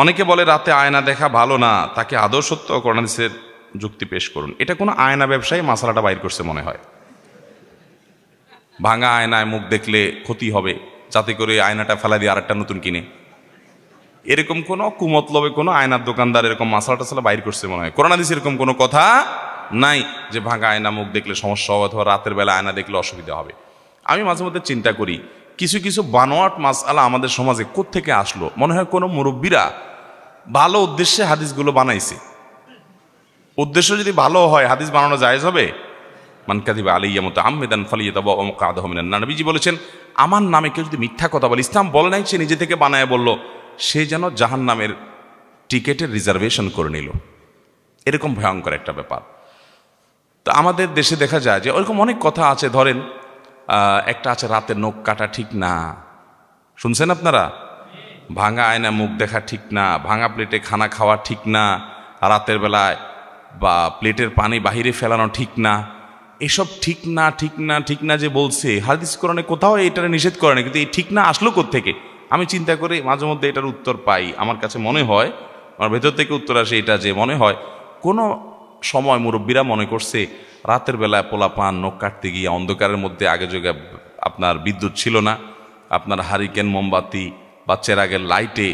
অনেকে বলে রাতে আয়না দেখা ভালো না, তাকে আদৌ সত্য যুক্তি পেশ করুন। এটা কোনো আয়না ব্যবসায়ী মাসালাটা বাইর করছে মনে হয়। ভাঙা আয়নায় মুখ দেখলে ক্ষতি হবে, যাতে করে আয়নাটা ফেলা দিয়ে আরেকটা নতুন কিনে। এরকম কোনো কুমতলবে কোনো আয়নার দোকানদার এরকম মাসালা টাসালা বাইর করছে মনে হয়। করোনা দিস এরকম কোনো কথা নাই যে ভাঙা আয়না মুখ দেখলে সমস্যা হবে অথবা রাতের বেলা আয়না দেখলে অসুবিধা হবে। আমি মাঝে মধ্যে চিন্তা করি, কিছু কিছু বানোয়াট মাসালা আমাদের সমাজে কোত্থেকে আসলো? মনে হয় কোনো মুরব্বীরা ভালো উদ্দেশ্যে হাদিসগুলো বানাইছে। উদ্দেশ্য যদি ভালো হয়, হাদিস বানানো জায়েজ হবে? মান কাদিবা আলাইয়া মতো আহমেদান ফালিয়া তবা অমুক আদহমিনান নবীজি বলেছেন, আমার নামে কেউ যদি মিথ্যা কথা বলে ইসলাম বলে নাই, সে নিজে থেকে বানায় বলল, সে যেন জাহান নামের টিকেটের রিজার্ভেশন করে নিল। এরকম ভয়ঙ্কর একটা ব্যাপার। তো আমাদের দেশে দেখা যায় যে ওরকম অনেক কথা আছে, ধরেন একটা আছে, রাতে নখ কাটা ঠিক না। শুনছেন আপনারা? ভাঙা আয়না মুখ দেখা ঠিক না, ভাঙা প্লেটে খানা খাওয়া ঠিক না, রাতের বেলায় বা প্লেটের পানি বাহিরে ফেলানো ঠিক না। এসব ঠিক না ঠিক না ঠিক না যে বলছে, হাদিস কোরআনে কোথাও এটারে নিষেধ করে না কিন্তু এই ঠিক না আসলো থেকে আমি চিন্তা করে মাঝে মধ্যে এটার উত্তর পাই। আমার কাছে মনে হয়, আমার ভেতর থেকে উত্তর আসে এটা যে মনে হয়, কোনো সময় মুরব্বীরা মনে করছে, রাতের বেলায় পোলা পান নখ কাটতে গিয়ে অন্ধকারের মধ্যে আগে যোগে আপনার বিদ্যুৎ ছিল না, আপনার হারিকেন, মোমবাতি বা চেরাগের লাইটে,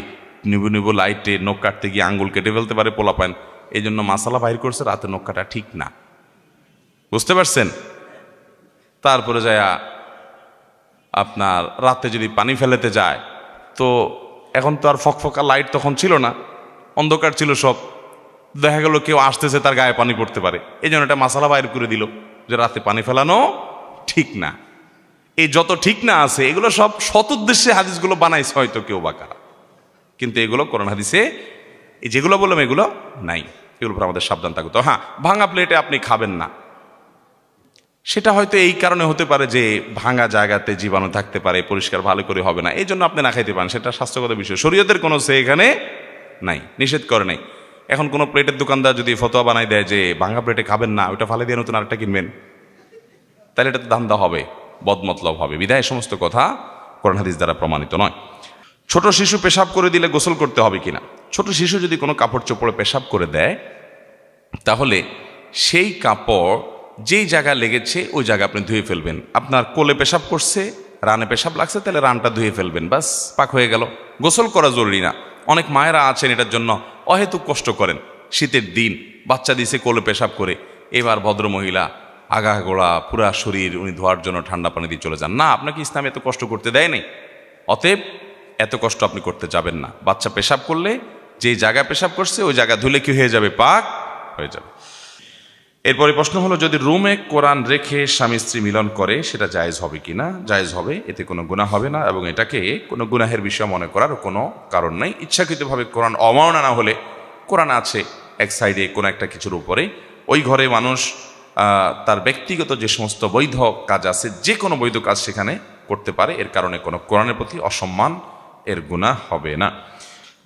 নিবু নিবু লাইটে নখ কাটতে গিয়ে আঙ্গুল কেটে ফেলতে পারে পোলা পান এই জন্য মাসালা বাইর করছে, রাতে নখ কাটা ঠিক না। বুঝতে পারছেন? তারপরে যায়, আপনার রাতে যদি পানি ফেলেতে যায়, তো এখন তো আর ফকফকা লাইট তখন ছিল না, অন্ধকার ছিল সব। দেখা গেল কেউ আসতেছে, তার গায়ে পানি পড়তে পারে। এই জন্য একটা মশালা বাইর করে দিল যে রাতে পানি ফেলানো ঠিক না। এই যত ঠিক না আছে, এগুলো সব সৎ উদ্দেশ্যে হাদিসগুলো বানাইছে হয়তো কেউ বা কারা। কিন্তু এগুলো কোরআন হাদিসে এই যেগুলো বললাম, এগুলো নাই। এগুলো আমাদের সাবধান থাকতো হ্যাঁ ভাঙা প্লেটে আপনি খাবেন না। সেটা হয়তো এই কারণে হতে পারে যে ভাঙা জায়গাতে জীবাণু থাকতে পারে, পরিষ্কার ভালো করে হবে না। এই জন্য আপনি না খাইতে পারেন, সেটা স্বাস্থ্যগত বিষয়। শরীয়তের কোনো সে এখানে নাই, নিষেধ করে নাই। এখন কোনো প্লেটের দোকানদার যদি ফতোয়া বানাই দেয় যে ভাঙা প্লেটে খাবেন না, ওইটা ফালে দিয়ে নতুন আরেকটা কিনবেন, তাহলে এটা তো ধান্দা হবে। বদমতলব হবে। এই সমস্ত কথা কোরআন হাদিস দ্বারা প্রমাণিত নয়। ছোট শিশু পেশাব করে দিলে গোসল করতে হবে কিনা? ছোট শিশু যদি কোনো কাপড় চোপড়ে পেশাব করে দেয়, তাহলে সেই কাপড় যেই জায়গা লেগেছে, ওই জায়গা আপনি ধুয়ে ফেলবেন। আপনার কোলে পেশাব করছে, রানে পেশাব লাগছে, তাহলে রানটা ধুয়ে ফেলবেন। বাস, পাক হয়ে গেল। গোসল করা জরুরি না। অনেক মায়েরা আছেন এটার জন্য অহেতুক কষ্ট করেন। শীতের দিন বাচ্চা দিছে কোলে পেশাব করে। এবার ভদ্র মহিলা আগা গোড়া, পুরা শরীর উনি ধোয়ার জন্য ঠান্ডা পানি দিয়ে চলে যান। না, আপনাকে ইসলাম এত কষ্ট করতে দেয় নাই। অতএব এত কষ্ট আপনি করতে যাবেন না। বাচ্চা পেশাব করলে যে জায়গায় পেশাব করছে, ওই জায়গা ধুলে কি হয়ে যাবে? পাক, হয়ে যাবে। এরপরে প্রশ্ন হলো, যদি রুমে কোরআন রেখে স্বামী স্ত্রী মিলন করে, সেটা জায়েজ হবে কি না? জায়েজ হবে, এতে কোনো গুনাহ হবে না এবং এটাকে কোনো গুনাহের বিষয় মনে করার কোনো কারণ নাই। ইচ্ছাকৃতভাবে কোরআন অমাননা না হলে, কোরআন আছে এক সাইডে কোনো একটা কিছুর উপরে। ওই ঘরে মানুষ তার ব্যক্তিগত যে সমস্ত বৈধ কাজ আছে, যে কোনো বৈধ কাজ সেখানে করতে পারে। এর কারণে কোনো কোরআনের প্রতি অসম্মান এর গুনাহ হবে না।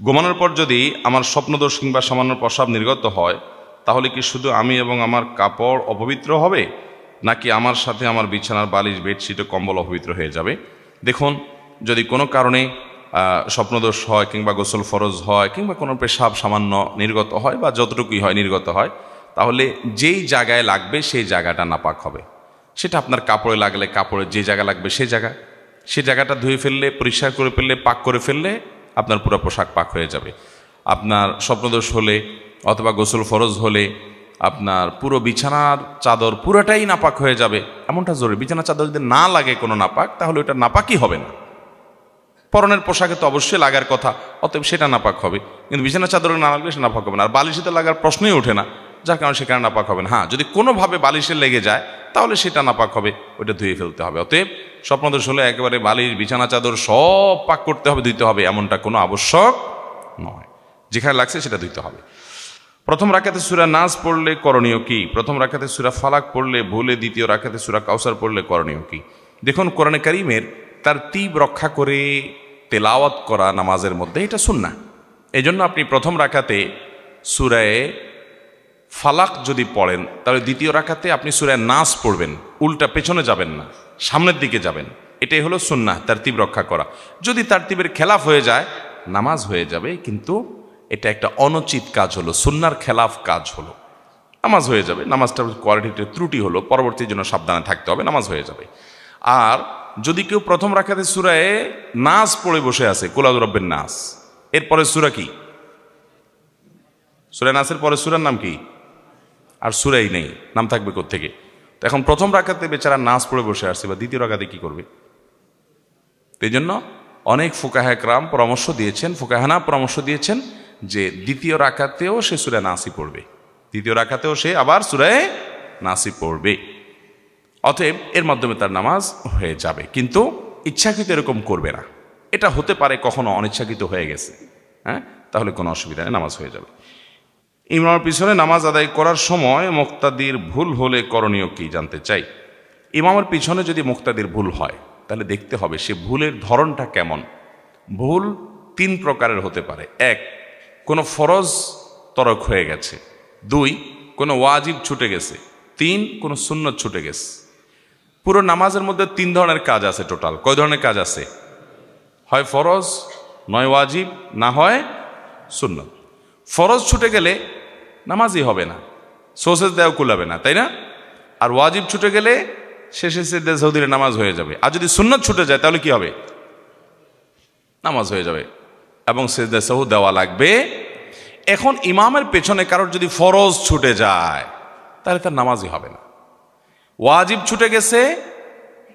ঘুমানোর পর যদি আমার স্বপ্নদোষ কিংবা সামান্য প্রসাব নির্গত হয়, তাহলে কি শুধু আমি এবং আমার কাপড় অপবিত্র হবে, নাকি আমার সাথে আমার বিছানার বালিশ বেডশিট ও কম্বল অপবিত্র হয়ে যাবে? দেখুন, যদি কোনো কারণে স্বপ্নদোষ হয় কিংবা গোসল ফরজ হয় কিংবা কোনো পেশাব সামান্য নির্গত হয় বা যতটুকুই হয় নির্গত হয় তাহলে যেই জায়গায় লাগবে সেই জায়গাটা নাপাক হবে। সেটা আপনার কাপড়ে লাগলে কাপড়ে, যে জায়গা লাগবে সেই জায়গা। সেই জায়গাটা ধুয়ে ফেললে, পরিষ্কার করে ফেললে, পাক করে ফেললে আপনার পুরো পোশাক পাক হয়ে যাবে। আপনার স্বপ্নদোষ হলে অথবা গোসল ফরজ হলে আপনার পুরো বিছানার চাদর পুরোটাই নাপাক হয়ে যাবে। এমনটা জরুরি। বিছানার চাদর যদি না লাগে কোনো নাপাক, তাহলে ওটা নাপাকই হবে না। পরনের পোশাকে তো অবশ্যই লাগার কথা, অতএব সেটা নাপাক হবে। কিন্তু বিছানার চাদরে না লাগলে সেটা নাপাক হবে না। আর বালিশে লাগার প্রশ্নই ওঠে না। যার কারণে সেখানে নাপাক হবে না। হ্যাঁ যদি কোনোভাবে বালিশে লেগে যায়, তাহলে সেটা নাপাক হবে ওটা ধুয়ে ফেলতে হবে। অতএব স্বপ্নদোষ হলে একেবারে বালিশ, বিছানা, চাদর সব পাক করতে হবে, ধুইতে হবে, এমনটা কোনো আবশ্যক নয়। যেখানে লাগছে সেটা ধুইতে হবে। প্রথম রাখাতে সুরা নাচ পড়লে করণীয় কি? প্রথম রাখাতে সুরা ফালাক পড়লে ভুলে, দ্বিতীয় রাখাতে সুরা কাউসার পড়লে করণীয় কি? দেখুন, কোরআনে কারিমের তার তীব রক্ষা করে তেলাওয়াত করা নামাজের মধ্যে এটা শুননা এই জন্য আপনি প্রথম রাখাতে সুরায় ফালাক যদি পড়েন, তাহলে দ্বিতীয় রাখাতে আপনি সুরায় নাচ পড়বেন, উল্টা পেছনে যাবেন না, সামনের দিকে যাবেন। এটাই হলো সুন্না তারতিব রক্ষা করা। যদি তারতিবের খেলাফ হয়ে যায়, নামাজ হয়ে যাবে, কিন্তু এটা একটা অনুচিত কাজ হলো সুন্নার খেলাফ কাজ হলো। নামাজ হয়ে যাবে, নামাজটার কোয়ালিটিতে ত্রুটি হলো, পরবর্তী জন্য সাবধানে থাকতে হবে, নামাজ হয়ে যাবে। আর যদি কেউ প্রথম রাখাতে সুরায় নাচ পড়ে বসে আছে কোলাদুরব্বের নাচ এরপরে সুরা কি? সুরা নাচের পরে সুরার নাম কি? আর সুরাই নেই, নাম থাকবে থেকে তো এখন প্রথম রাখাতে বেচারা নাচ পড়ে বসে আসছে, বা দ্বিতীয় রাখাতে কি করবে? এই জন্য অনেক ফুকাহাকরাম পরামর্শ দিয়েছেন ফুকাহানা পরামর্শ দিয়েছেন যে দ্বিতীয় রাখাতেও সে সুরে নাসি পড়বে। দ্বিতীয় রাখাতেও সে আবার সুরায় নাসি পড়বে। অতএব এর মাধ্যমে তার নামাজ হয়ে যাবে। কিন্তু ইচ্ছাকৃত এরকম করবে না। এটা হতে পারে কখনো অনিচ্ছাকৃত হয়ে গেছে। হ্যাঁ? তাহলে কোনো অসুবিধা নেই, নামাজ হয়ে যাবে। ইমামের পিছনে নামাজ আদায় করার সময় মুক্তাদির ভুল হলে করণীয় কি জানতে চাই? ইমামের পিছনে যদি মুক্তাদির ভুল হয়, তাহলে দেখতে হবে সে ভুলের ধরনটা কেমন। ভুল তিন প্রকারের হতে পারে। এক, কোনো ফরজ তরক হয়ে গেছে। দুই, কোনো ওয়াজিব ছুটে গেছে। তিন, কোনো সুন্নত ছুটে গেছে। পুরো নামাজের মধ্যে তিন ধরনের কাজ আছে টোটাল। কয় ধরনের কাজ আছে? হয় ফরজ, নয় ওয়াজিব, না হয় সুন্নত। ফরজ ছুটে গেলে নামাজই হবে না। সোসেস দেওয়া কুলাবে না, তাই না? আর ওয়াজিব ছুটে গেলে শেষে সেদ্দে সৌদিরে নামাজ হয়ে যাবে। আর যদি সুন্নত ছুটে যায়, তাহলে কি হবে? নামাজ হয়ে যাবে। এবং সেদ্দে সহু দেওয়া লাগবে। এখন ইমামের পেছনে কারোর যদি ফরজ ছুটে যায়, তাহলে তার নামাজই হবে না। ওয়াজিব ছুটে গেছে,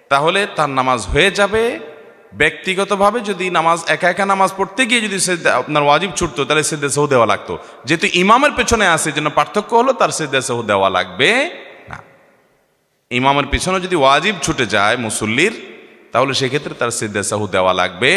তাহলে তার নামাজ হয়ে যাবে। ব্যক্তিগতভাবে যদি নামাজ, একা একা নামাজ পড়তে গিয়ে যদি সে আপনার ওয়াজিব ছুটতো, তাহলে সে দেশেও দেওয়া লাগতো। যেহেতু ইমামের পেছনে আসে যেন পার্থক্য হলো তার সে দেশেও দেওয়া লাগবে না। ইমামের পিছনে যদি ওয়াজিব ছুটে যায় মুসল্লির, তাহলে সেক্ষেত্রে তার সে দেশাহু দেওয়া লাগবে।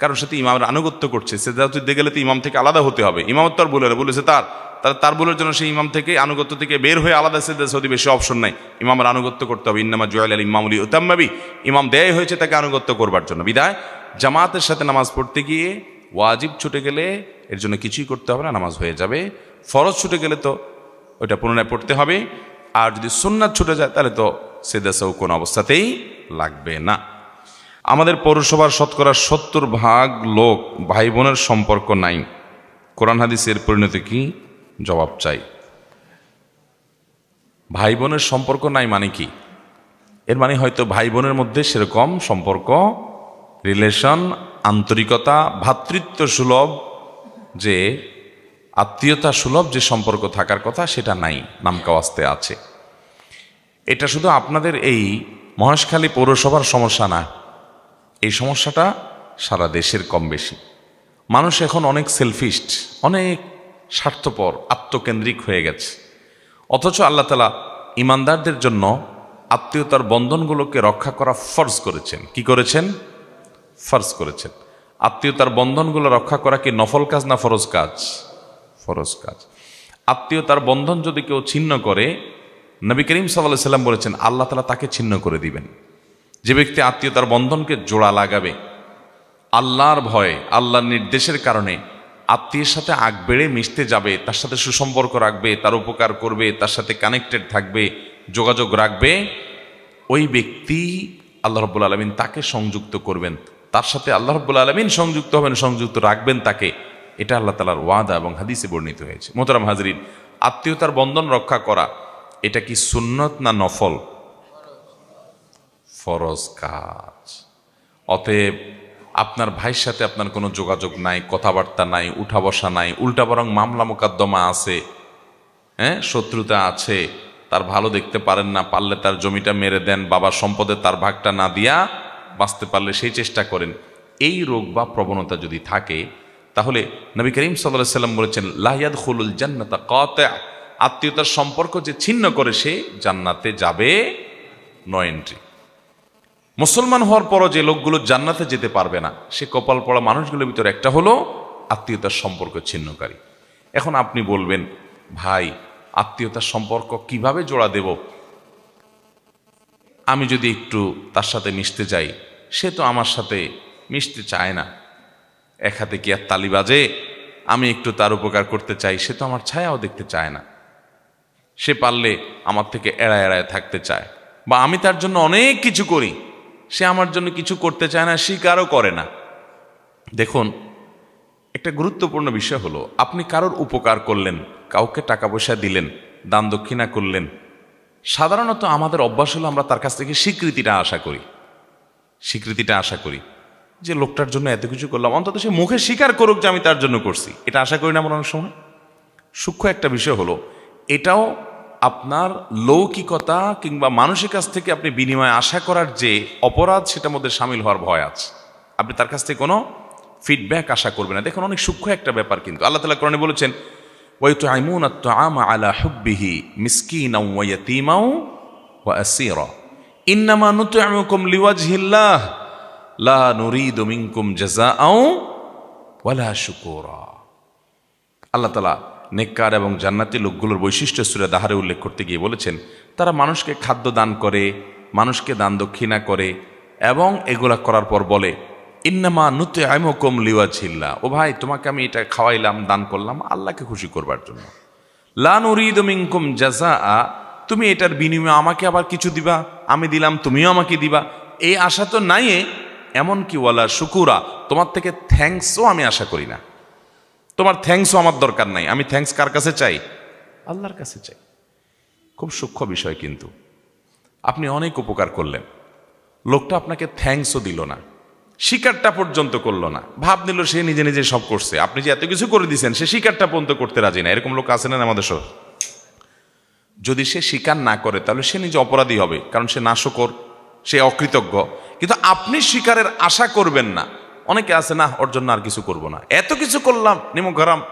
কারণ সে তো ইমামের আনুগত্য করছে সে দিতে গেলে তো ইমাম থেকে আলাদা হতে হবে। ইমামত তো আর বলে বলেছে তার তার তার বলের জন্য সেই ইমাম থেকে, আনুগত্য থেকে বের হয়ে আলাদা সেদা সৌদি বেশি অপশন নাই। ইমামের আনুগত্য করতে হবে। ইন্নামা জয়াল আল ইমামুলি উতাম্মাবি ইমাম দেয় হয়েছে তাকে আনুগত্য করবার জন্য। বিদায়। জামাতের সাথে নামাজ পড়তে গিয়ে ওয়াজিব ছুটে গেলে এর জন্য কিছুই করতে হবে না, নামাজ হয়ে যাবে। ফরজ ছুটে গেলে তো ওইটা পুনরায় পড়তে হবে। আর যদি সুন্নাত ছুটে যায় তাহলে তো সেদাসাও কোনো অবস্থাতেই লাগবে না। আমাদের পৌরসভার শতকরা সত্তর ভাগ লোক ভাই বোনের সম্পর্ক নাই। কোরআন হাদিসের পরিণতি কি? জবাব চাই। ভাই বোনের সম্পর্ক নাই মানে কি? এর মানে হয়তো ভাই বোনের মধ্যে সেরকম সম্পর্ক, রিলেশন, আন্তরিকতা ভ্রাতৃত্ব সুলভ, যে আত্মীয়তা সুলভ, যে সম্পর্ক থাকার কথা সেটা নাই নামকাওয়াস্তে আছে। এটা শুধু আপনাদের এই মহেশখালী পৌরসভার সমস্যা না, এই সমস্যাটা সারা দেশের কম বেশি। মানুষ এখন অনেক সেলফিস্ট অনেক স্বার্থপর, আত্মকেন্দ্রিক হয়ে গেছে। অথচ আল্লাহ তালা ইমানদারদের জন্য আত্মীয়তার বন্ধনগুলোকে রক্ষা করা ফর্জ করেছেন। কি করেছেন? ফর্জ করেছেন। আত্মীয়তার বন্ধনগুলো রক্ষা করা কি নফল কাজ না ফরজ কাজ? ফরজ কাজ। আত্মীয়তার বন্ধন যদি কেউ ছিন্ন করে, নবী করিম সাল্লাহ সাল্লাম বলেছেন, আল্লাহ তালা তাকে ছিন্ন করে দিবেন। যে ব্যক্তি আত্মীয়তার বন্ধনকে জোড়া লাগাবে, আল্লাহর ভয়ে, আল্লাহর নির্দেশের কারণে আত্মীয়ের সাথে আগ বেড়ে মিশতে যাবে, তার সাথে সুসম্পর্ক রাখবে, তার উপকার করবে, তার সাথে কানেক্টেড থাকবে, যোগাযোগ রাখবে, ওই ব্যক্তি আল্লাহ রব্বুল আলমিন তাকে সংযুক্ত করবেন। তার সাথে আল্লাহ রব্বুল আলমিন সংযুক্ত হবেন, সংযুক্ত রাখবেন তাকে। এটা আল্লাহ তালার ওয়াদা এবং হাদিসে বর্ণিত হয়েছে। মোহতারাম হাজরিন, আত্মীয়তার বন্ধন রক্ষা করা, এটা কি সুন্নত না নফল? ফরজ কাজ। অতএব আপনার ভাইয়ের সাথে আপনার কোনো যোগাযোগ নাই, কথাবার্তা নাই উঠা বসা নাই, উল্টা বরং মামলা মোকদ্দমা আছে হ্যাঁ শত্রুতা আছে, তার ভালো দেখতে পারেন না, পারলে তার জমিটা মেরে দেন, বাবার সম্পদে তার ভাগটা না দিয়া বাঁচতে পারলে সেই চেষ্টা করেন। এই রোগ বা প্রবণতা যদি থাকে, তাহলে নবী করিম সাল্লাহ সাল্লাম বলেছেন লাহিয়াদ খুলুল জান্নাতা কত আত্মীয়তার সম্পর্ক যে ছিন্ন করে সে জান্নাতে যাবে নো এন্ট্রি মুসলমান হওয়ার পরও যে লোকগুলো জান্নাতে যেতে পারবে না, সে কপাল পড়া মানুষগুলোর ভিতরে একটা হলো আত্মীয়তার সম্পর্ক ছিন্নকারী। এখন আপনি বলবেন, ভাই, আত্মীয়তার সম্পর্ক কীভাবে জোড়া দেব? আমি যদি একটু তার সাথে মিশতে যাই, সে তো আমার সাথে মিশতে চায় না। এক হাতে কি আর তালি বাজে? আমি একটু তার উপকার করতে চাই, সে তো আমার ছায়াও দেখতে চায় না। সে পারলে আমার থেকে এড়ায় এড়ায় থাকতে চায়। বা আমি তার জন্য অনেক কিছু করি। সে আমার জন্য কিছু করতে চায় না, স্বীকারও করে না। দেখুন, একটা গুরুত্বপূর্ণ বিষয় হলো, আপনি কারোর উপকার করলেন, কাউকে টাকা পয়সা দিলেন, দান দক্ষিণা করলেন, সাধারণত আমাদের অভ্যাস হলো আমরা তার কাছ থেকে স্বীকৃতিটা আশা করি। স্বীকৃতিটা আশা করি যে লোকটার জন্য এত কিছু করলাম, অন্তত সে মুখে স্বীকার করুক যে আমি তার জন্য করছি। এটা আশা করি না আমার অনেক সময়। সূক্ষ্ম একটা বিষয় হলো, এটাও আপনার লৌকিকতা কিংবা মানুষের কাছ থেকে আপনি বিনিময় আশা করার যে অপরাধ, সেটার মধ্যে সামিল হওয়ার ভয় আছে। আপনি তার কাছ থেকে কোনো ফিডব্যাক আশা করবেন না। দেখুন, অনেক সূক্ষ্ম একটা ব্যাপার কিন্তু। আল্লাহ তালা কোরআনে বলেছেন ওয়াইতু আইমুন আত্মআমা আলা হুব্বিহি মিসকিনা ওয়া ইয়াতীমাও ওয়া ইন্নামা নুতইমুকুম লিওয়াজহিল্লাহ, লা নুরিদু মিনকুম জাযাআও ওয়ালা শুকুরা। আল্লাহ তালা নেককার এবং জান্নাতি লোকগুলোর বৈশিষ্ট্য সুরে দাহারে উল্লেখ করতে গিয়ে বলেছেন, তারা মানুষকে খাদ্য দান করে, মানুষকে দান দক্ষিণা করে এবং এগুলা করার পর বলে, ইন্নামা নুতে আইমকম লিওয়া ছিল্লা ও ভাই, তোমাকে আমি এটা খাওয়াইলাম, দান করলাম, আল্লাহকে খুশি করবার জন্য। লান উরিদ মিনকুম জাজা তুমি এটার বিনিময়ে আমাকে আবার কিছু দিবা? আমি দিলাম, তুমিও আমাকে দিবা? এই আশা তো নাই এমনকি ওয়ালা শুকুরা, তোমার থেকে থ্যাঙ্কসও আমি আশা করি না। তোমার থ্যাঙ্কসও আমার দরকার নাই। আমি থ্যাঙ্কস কার কাছে চাই? আল্লাহর কাছে চাই। খুব সূক্ষ্ম বিষয় কিন্তু। আপনি অনেক উপকার করলেন। লোকটা আপনাকে থ্যাঙ্কসও দিল না। শিকারটা পর্যন্ত করল না। ভাব নিল সে নিজে নিজে সব করছে। আপনি যে এত কিছু করে দিয়েছেন সে শিকারটা পর্যন্ত করতে রাজি না। এরকম লোক আছে না আমাদের সব যদি সে স্বীকার না করে, তাহলে সে নিজে অপরাধী হবে। কারণ সে নাশকর, সে অকৃতজ্ঞ। কিন্তু আপনি স্বীকারের আশা করবেন না। অনেকে আছে না ওর জন্য আর কিছু করব না। এত কিছু করলাম নিমক গরম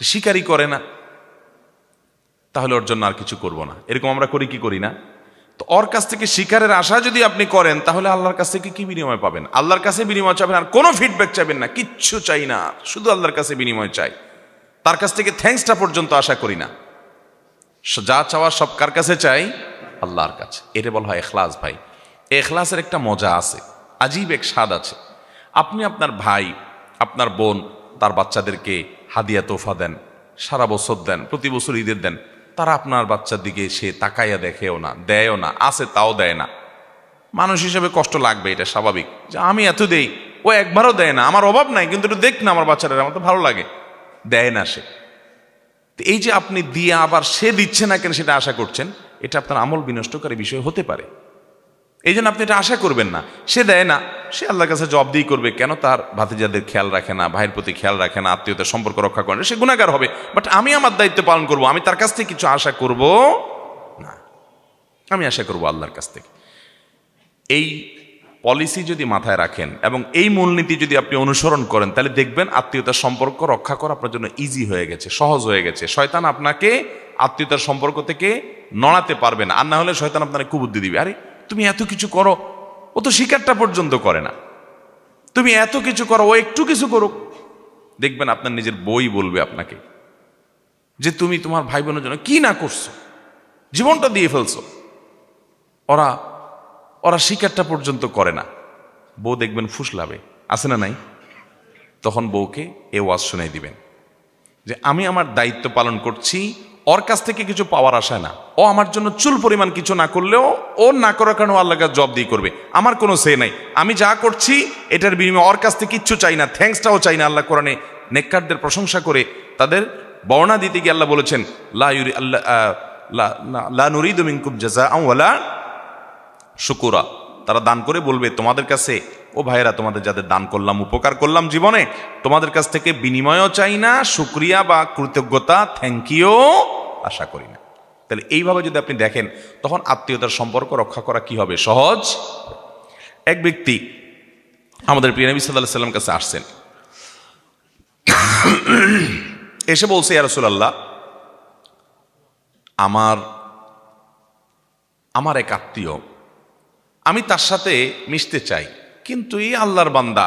স্বীকারই করে না। তাহলে ওর জন্য আর কিছু করব না। এরকম আমরা করি, কি করি না? তো ওর কাছ থেকে শিকারের আশা যদি আপনি করেন, তাহলে আল্লাহর কাছ থেকে কি বিনিময় পাবেন? আল্লাহর কাছে বিনিময় চাবেন আর কোনো ফিডব্যাক চাইবেন না, কিচ্ছু চাই না, শুধু আল্লাহর কাছে বিনিময় চাই। তার কাছ থেকে থ্যাঙ্কসটা পর্যন্ত আশা করি না। যা চাওয়ার সব কার কাছে চাই? আল্লাহর কাছে। এটা বলা হয় এখলাস ভাই। এখলাসের একটা মজা আছে, আজীব এক স্বাদ আছে। আপনি আপনার ভাই, আপনার বোন, তার বাচ্চাদেরকে হাদিয়া তোফা দেন, সারা বছর দেন, প্রতি বছর ঈদের দেন, তারা আপনার বাচ্চার দিকে সে তাকাইয়া দেখেও না, দেয়ও না, আছে তাও দেয় না। মানুষ হিসেবে কষ্ট লাগবে, এটা স্বাভাবিক। যে আমি এত দেই, ও একবারও দেয় না, আমার অভাব নাই, কিন্তু একটু দেখ না আমার বাচ্চারা আমার তো ভালো লাগে। দেয় না সে। এই যে আপনি দিয়ে আবার সে দিচ্ছে না কেন সেটা আশা করছেন, এটা আপনার আমল বিনষ্টকারী বিষয় হতে পারে। এই জন্য আপনি এটা আশা করবেন না। সে দেয় না, সে আল্লাহর কাছে জব দিয়ে করবে, কেন তার ভাতিজাদের খেয়াল রাখে না, ভাইয়ের প্রতি খেয়াল রাখে না, আত্মীয়তার সম্পর্ক রক্ষা করে না? সে গুণাগার হবে বাট আমি আমার দায়িত্ব পালন করব, আমি তার কাছ থেকে কিছু আশা করব? না। আমি আশা করব আল্লাহর কাছ থেকে। এই পলিসি যদি মাথায় রাখেন এবং এই মূলনীতি যদি আপনি অনুসরণ করেন, তাহলে দেখবেন আত্মীয়তার সম্পর্ক রক্ষা করা আপনার জন্য ইজি হয়ে গেছে, সহজ হয়ে গেছে। শয়তান আপনাকে আত্মীয়তার সম্পর্ক থেকে নড়াতে পারবে না, আর না হলে শয়তান আপনাকে কুবুদ্ধি দিবে। আরে তুমি এত কিছু করো, ও তো শিকারটা পর্যন্ত করে না। তুমি এত কিছু করো, ও একটু কিছু করুক। দেখবেন আপনার নিজের বই বলবে আপনাকে যে তুমি তোমার ভাই বোনের জন্য কি না করছ, জীবনটা দিয়ে ফেলছো। ওরা ওরা শিকারটা পর্যন্ত করে না। বউ দেখবেন ফুসলাবে, আছে না নাই? তখন বউকে এ ওয়াজ শুনে দিবেন যে, আমি আমার দায়িত্ব পালন করছি ওর কাছ থেকে কিছু পাওয়ার আশা না। ও আমার জন্য চুল পরিমাণ কিছু না করলেও ও না করার কারণে আল্লাহ কাছে জব দিয়ে করবে। আমার কোনো সে নাই। আমি যা করছি, এটার বিনিময়ে ওর কাছ থেকে কিচ্ছু চাই না থ্যাংকসটাও চাই না আল্লাহ কোরআনে নেককারদের প্রশংসা করে। তাদের বর্ণা দিতে গিয়ে আল্লাহ বলেছেন, লা ইউরি আল্লাহ লা- নুরিদু মিনকুম জাযা ওয়ালা শুকুরা। তারা দান করে বলবে, তোমাদের কাছে, ও ভাইয়েরা, তোমাদের যাদের দান করলাম, উপকার করলাম জীবনে, তোমাদের কাছ থেকে বিনিময়ও চাই না, শুক্রিয়া বা কৃতজ্ঞতা থ্যাংক ইউ আশা করি না। তাহলে এইভাবে যদি আপনি দেখেন, তখন আত্মীয়তার সম্পর্ক রক্ষা করা কি হবে? সহজ? এক ব্যক্তি আমাদের প্রিয় নবী সাল্লাহ সাল্লাম কাছে আসছেন। এসে বলছে ইয়ারসুল্লাহ আমার আমার এক আত্মীয়, আমি তার সাথে মিশতে চাই, কিন্তু এই আল্লাহর বান্দা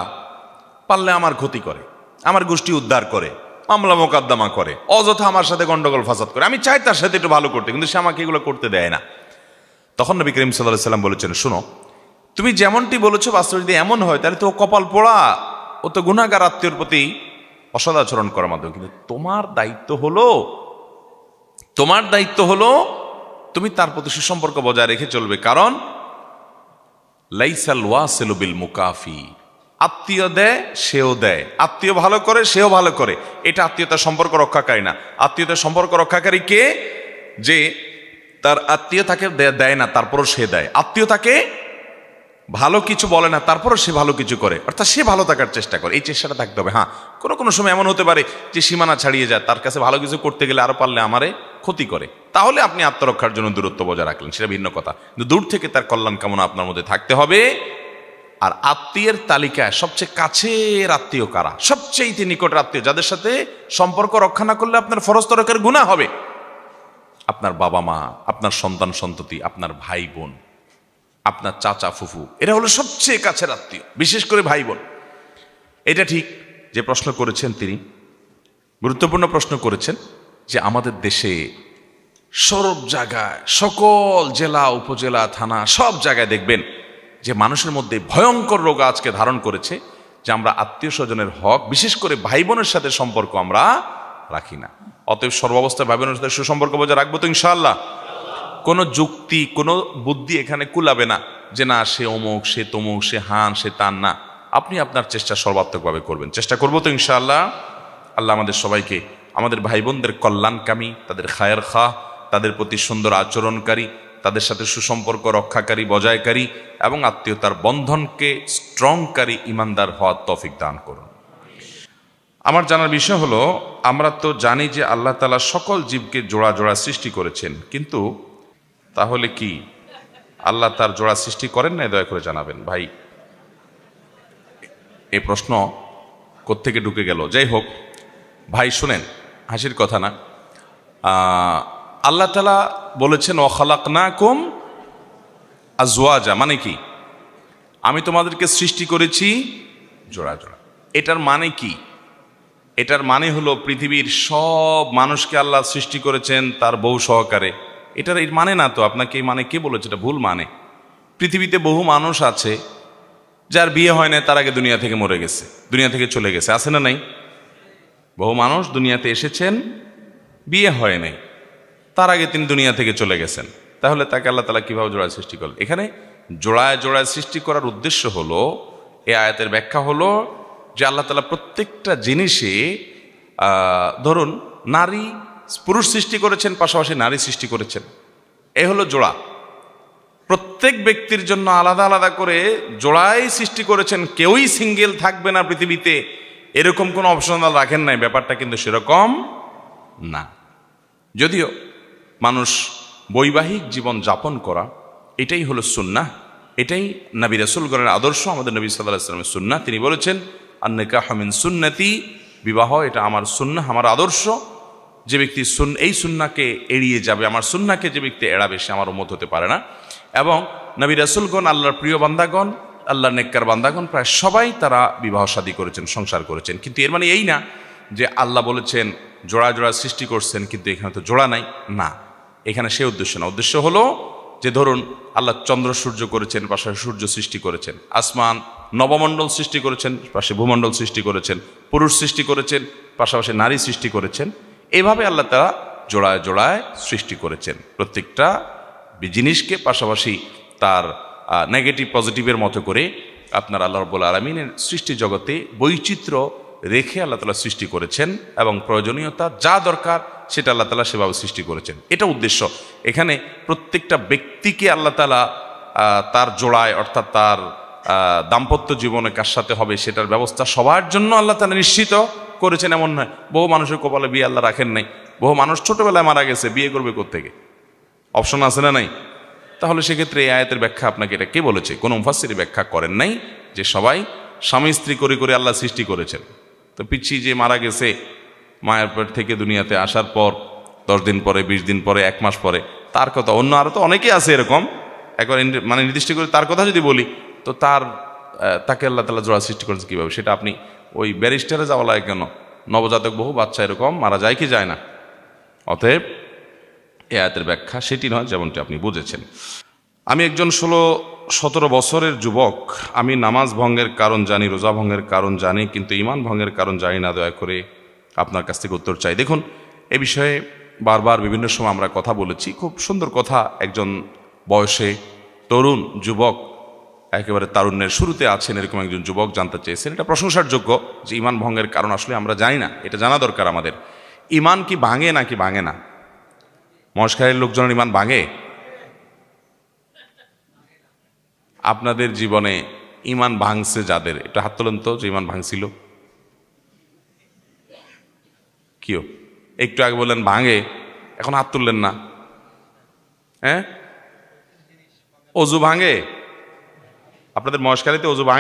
পারলে আমার ক্ষতি করে, আমার গোষ্ঠী উদ্ধার করে। মামলা মোকদ্দমা করে, অযথা আমার সাথে গন্ডগোল ফাসাদ করে। আমি চাই তার সাথে একটু ভালো করতে, কিন্তু সে আমাকে এগুলো করতে দেয় না। তখন নবী করিম সাল্লাহ সাল্লাম বলেছেন, শোনো, তুমি যেমনটি বলেছ, বাস্তবে যদি এমন হয়, তাহলে তো কপাল পোড়া। ও তো গুণাগার আত্মীয়র প্রতি অসদাচরণ করার মাধ্যমে। কিন্তু তোমার দায়িত্ব হলো, তোমার দায়িত্ব হলো, তুমি তার প্রতি সুসম্পর্ক বজায় রেখে চলবে। কারণ, লাইসাল ওয়াসেল বিল মুকাফি। আত্মীয় দেয়, সেও দেয়। আত্মীয় ভালো করে, সেও ভালো করে। এটা আত্মীয়তার সম্পর্ক রক্ষাকারী না। আত্মীয়তার সম্পর্ক রক্ষাকারী কে? যে তার আত্মীয় তাকে দেয় না, তারপরও সে দেয়। আত্মীয় তাকে ভালো কিছু বলে না, তারপরও সে ভালো কিছু করে। অর্থাৎ সে ভালো থাকার চেষ্টা করে। এই চেষ্টাটা থাকতে হবে। হ্যাঁ কোনো কোনো সময় এমন হতে পারে যে সীমানা ছাড়িয়ে যায়। তার কাছে ভালো কিছু করতে গেলে আরও পারলে আমারে ক্ষতি করে। তাহলে আপনি আত্মরক্ষার জন্য দূরত্ব বজায় রাখলেন। সেটা ভিন্ন কথা। কিন্তু দূর থেকে তার কল্যাণ কামনা আপনার মধ্যে থাকতে হবে। আর আত্মীয়ের তালিকায় সবচেয়ে কাছের আত্মীয় কারা? সবচেয়ে নিকট আত্মীয়, যাদের সাথে সম্পর্ক রক্ষা না করলে আপনার ফরজ তরকের গুণা হবে। আপনার বাবা মা, আপনার সন্তান সন্ততি, আপনার ভাই বোন, আপনার চাচা ফুফু, এরা হলো সবচেয়ে কাছের আত্মীয়, বিশেষ করে ভাই বোন। এটা ঠিক যে প্রশ্ন করেছেন তিনি, গুরুত্বপূর্ণ প্রশ্ন করেছেন যে আমাদের দেশে সব জায়গায়, সকল জেলা, উপজেলা, থানা, সব জায়গায় দেখবেন যে মানুষের মধ্যে ভয়ঙ্কর রোগ আজকে ধারণ করেছে, যে আমরা আত্মীয় স্বজনের হক, বিশেষ করে ভাই বোনের সাথে সম্পর্ক আমরা রাখি না। অতএব সর্বাবস্থায় ভাই বোনের সাথে সুসম্পর্ক বজায় রাখব তো ইনশাআল্লাহ। কোনো যুক্তি, কোনো বুদ্ধি এখানে কুলাবে না, যে না, সে অমুক, সে তমুক, সে হান, সে তান না। আপনি আপনার চেষ্টা সর্বাত্মকভাবে করবেন। চেষ্টা করব তো ইনশাআল্লাহ। আল্লাহ আমাদের সবাইকে, আমাদের ভাই বোনদের কল্যাণকামী, তাদের খায়ের খা তাদের প্রতি সুন্দর আচরণকারী তাদের সাথে সুসম্পর্ক রক্ষাকারী, বজায়কারী এবং আত্মীয়তার বন্ধনকে স্ট্রংকারী ইমানদার হওয়ার তফিক দান করুন। আমার জানার বিষয় হলো, আমরা তো জানি যে আল্লাহ তালা সকল জীবকে জোড়া জোড়া সৃষ্টি করেছেন, কিন্তু তাহলে কি আল্লাহ তার জোড়া সৃষ্টি করেন না দয়া করে জানাবেন। ভাই এই প্রশ্ন কোত্থেকে ঢুকে গেল? যাই হোক, ভাই, শুনেন, হাসির কথা না। আল্লাহ তালা বলেছেন অখালাক না কুম আজওয়াজা মানে কি? আমি তোমাদেরকে সৃষ্টি করেছি জোড়া জোড়া। এটার মানে কি? এটার মানে হলো পৃথিবীর সব মানুষকে আল্লাহ সৃষ্টি করেছেন তার বউ সহকারে। এটার এর মানে না তো? আপনাকে এই মানে কে বলেছে? এটা ভুল মানে। পৃথিবীতে বহু মানুষ আছে, যার বিয়ে হয় না তার আগে দুনিয়া থেকে মরে গেছে, দুনিয়া থেকে চলে গেছে। আছে না নাই? বহু মানুষ দুনিয়াতে এসেছেন, বিয়ে হয় নাই। তার আগে তিনি দুনিয়া থেকে চলে গেছেন। তাহলে তাকে আল্লাহ তালা কীভাবে জোড়ায় সৃষ্টি করলেন? এখানে জোড়ায় জোড়ায় সৃষ্টি করার উদ্দেশ্য হলো, এ আয়াতের ব্যাখ্যা হলো যে আল্লাহ তালা প্রত্যেকটা জিনিসে ধরুন নারী, পুরুষ সৃষ্টি করেছেন, পাশাপাশি নারী সৃষ্টি করেছেন। এ হলো জোড়া। প্রত্যেক ব্যক্তির জন্য আলাদা আলাদা করে জোড়াই সৃষ্টি করেছেন, কেউই সিঙ্গেল থাকবে না পৃথিবীতে। এরকম কোনো অপশনাল রাখেন নাই, ব্যাপারটা কিন্তু সেরকম না। যদিও মানুষ বৈবাহিক জীবন যাপন করা, এটাই হলো সুন্না এটাই নবী রসুলগণের আদর্শ, আমাদের নবী সাল্লাহ ইসলামের সুন্না তিনি বলেছেন আন্নেকা হামিন সুন্নতি, বিবাহ, এটা আমার সুন্না আমার আদর্শ। যে ব্যক্তি সুন এই সুন্নাকে এড়িয়ে যাবে, আমার সুন্নাকে যে ব্যক্তি এড়াবে, সে আমার উন্মত হতে পারে না। এবং নবী রাসুলগণ আল্লাহর প্রিয় বান্দাগণ, আল্লাহর নেককার বান্দাগণ, প্রায় সবাই তারা বিবাহ শাদী করেছেন, সংসার করেছেন। কিন্তু এর মানে এই না যে আল্লাহ বলেছেন, জোড়া জোড়া সৃষ্টি করছেন, কিন্তু এখানে তো জোড়া নাই। না। এখানে সে উদ্দেশ্য না। উদ্দেশ্য হলো যে ধরুন, আল্লাহ চন্দ্র সূর্য করেছেন, পাশে সূর্য সৃষ্টি করেছেন। আসমান নবমণ্ডল সৃষ্টি করেছেন, পাশে ভূমণ্ডল সৃষ্টি করেছেন। পুরুষ সৃষ্টি করেছেন, পাশাপাশি নারী সৃষ্টি করেছেন। এভাবে আল্লাহ তারা জোড়ায় জোড়ায় সৃষ্টি করেছেন। প্রত্যেকটা জিনিসকে পাশাপাশি তার নেগেটিভ পজিটিভের মতো করে আপনার আল্লাহ রব্বুল আলমিনের সৃষ্টি জগতে বৈচিত্র্য রেখে আল্লাহ তালা সৃষ্টি করেছেন এবং প্রয়োজনীয়তা যা দরকার সেটা আল্লাহ তালা সেভাবে সৃষ্টি করেছেন। এটা উদ্দেশ্য। এখানে প্রত্যেকটা ব্যক্তিকে আল্লাহ তালা তার জোড়ায় অর্থাৎ তার দাম্পত্য জীবনে কার সাথে হবে সেটার ব্যবস্থা সবার জন্য আল্লাহ তালা নিশ্চিত করেছেন, এমন নয়। বহু মানুষের কপালে বিয়ে আল্লাহ রাখেন নাই। বহু মানুষ ছোটবেলায় মারা গেছে, বিয়ে করবে কোত্থেকে? অপশন আছে না নাই? তাহলে সেক্ষেত্রে এই আয়াতের ব্যাখ্যা আপনাকে এটা কে বলেছে? কোনো মুফাসির ব্যাখ্যা করেন নাই যে সবাই স্বামী স্ত্রী করে করে আল্লাহ সৃষ্টি করেছেন। তো পিচ্ছি যে মারা গেছে, মায়ের পেট থেকে দুনিয়াতে আসার পর, দশ দিন পরে, বিশ দিন পরে, এক মাস পরে, তার কথা অন্য আরও তো অনেকেই আছে এরকম। একবার মানে নির্দিষ্ট করে তার কথা যদি বলি, তো তার তাকে আল্লাহ তালা জোড়া সৃষ্টি করেছে কীভাবে? সেটা আপনি ওই ব্যারিস্টারে যাওয়া লাগে কেন? নবজাতক বহু বাচ্চা এরকম, মারা যায় কি যায় না? অতএব, এ আয়াতের ব্যাখ্যা সেটি নয়, যেমনটি আপনি বুঝেছেন। আমি একজন ষোলো সতেরো বছরের যুবক, আমি নামাজ ভঙ্গের কারণ জানি, রোজা ভঙ্গের কারণ জানি, কিন্তু ইমান ভঙ্গের কারণ জানি না, দয়া করে আপনার কাছ থেকে উত্তর চাই। দেখুন, এ বিষয়ে বারবার বিভিন্ন সময় আমরা কথা বলেছি। খুব সুন্দর কথা একজন বয়সে তরুণ যুবক, একেবারে তারুণ্যের শুরুতে আছেন, এরকম একজন যুবক জানতে চেয়েছেন। এটা প্রশংসার যোগ্য যে ইমান ভঙ্গের কারণ আসলে আমরা জানি না, এটা জানা দরকার আমাদের। ইমান কি ভাঙে নাকি ভাঙে না? মস্কারের লোকজনের ইমান ভাঙে? আপনাদের জীবনে ইমান ভাঙছে যাদের? এটা হাত তোলেন তো, যে ইমান ভাঙছিল। কিও? একটু আগে বললেন, ভাঙে। এখন হাত তুললেন না। হ্যাঁ? অজু ভাঙে? আপনাদের মস্কারিতে অজু ভাঙে?